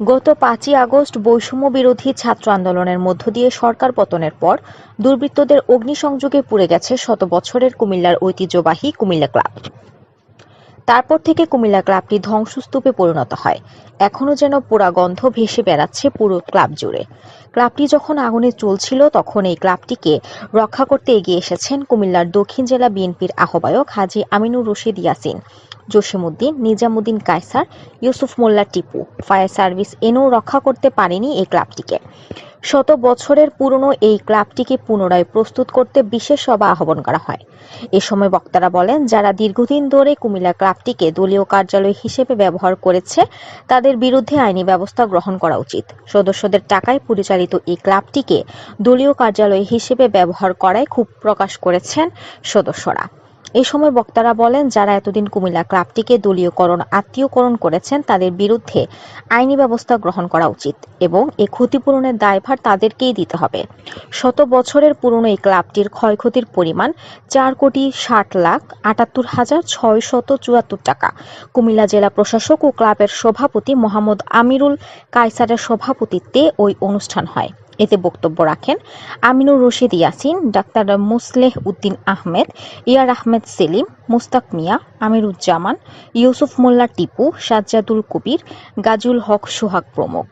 গত পাঁচই আগস্ট বৈষম্য বিরোধী ছাত্র আন্দোলনের মধ্য দিয়ে সরকার পতনের পর দুর্বৃত্তদের অগ্নিসংযোগে পুড়ে গেছে শত বছরের কুমিল্লার ঐতিহ্যবাহী কুমিল্লা ক্লাব। তারপর থেকে কুমিল্লা ক্লাবটি ধ্বংসস্তূপে পরিণত হয়। এখনও যেন পোড়া গন্ধ ভেসে বেড়াচ্ছে পুরো ক্লাব জুড়ে। ক্লাবটি যখন আগুনে চলছিল, তখন এই ক্লাবটিকে রক্ষা করতে এগিয়ে এসেছেন কুমিল্লার দক্ষিণ জেলা বিএনপির আহ্বায়ক হাজি আমিনুর রশিদ ইয়াসিন। জসিমউদ্দিন, নিজামুদ্দিন কায়সার, ইউসুফ মোল্লা টিপু। ফায়ার সার্ভিস এনেও রক্ষা করতে পারেনি এই ক্লাবটিকে। শত বছরের পুরনো এই ক্লাবটিকে পুনরায় প্রস্তুত করতে বিশেষ সভা আহ্বান করা হয়। এ সময় বক্তারা বলেন, যারা দীর্ঘদিন ধরে কুমিল্লা ক্লাবটিকে দলীয় কার্যালয় হিসেবে ব্যবহার করেছে, তাদের বিরুদ্ধে আইনি ব্যবস্থা গ্রহণ করা উচিত। সদস্যদের টাকায় পরিচালিত এই ক্লাবটিকে দলীয় কার্যালয় হিসেবে ব্যবহার করায় ক্ষোভ প্রকাশ করেছেন সদস্যরা। এই সময় বক্তারা বলেন, যারা এতদিন কুমিল্লা ক্লাবটিকে দলীয়করণ, আত্মীয়করণ করেছেন, তাদের বিরুদ্ধে আইনি ব্যবস্থা গ্রহণ করা উচিত এবং এ ক্ষতিপূরণের দায়ভার তাদেরকেই দিতে হবে। শত বছরের পুরনো এই ক্লাবটির ক্ষয়ক্ষতির পরিমাণ চার কোটি ষাট লাখ আটাত্তর হাজার ছয় শত চুয়াত্তর টাকা। কুমিল্লা জেলা প্রশাসক ও ক্লাবের সভাপতি মোহাম্মদ আমিরুল কায়সারের সভাপতিত্বে ওই অনুষ্ঠান হয়। এতে বক্তব্য রাখেন আমিনুর রশিদ ইয়াসিন, ডাক্তার মুসলেহ উদ্দিন আহমেদ, ইয়ার আহমেদ সেলিম, মুস্তাক মিয়া, আমিরুজ্জামান, ইউসুফ মোল্লা টিপু, সাজ্জাদুল কবির, গাজুল হক সোহাগ প্রমুখ।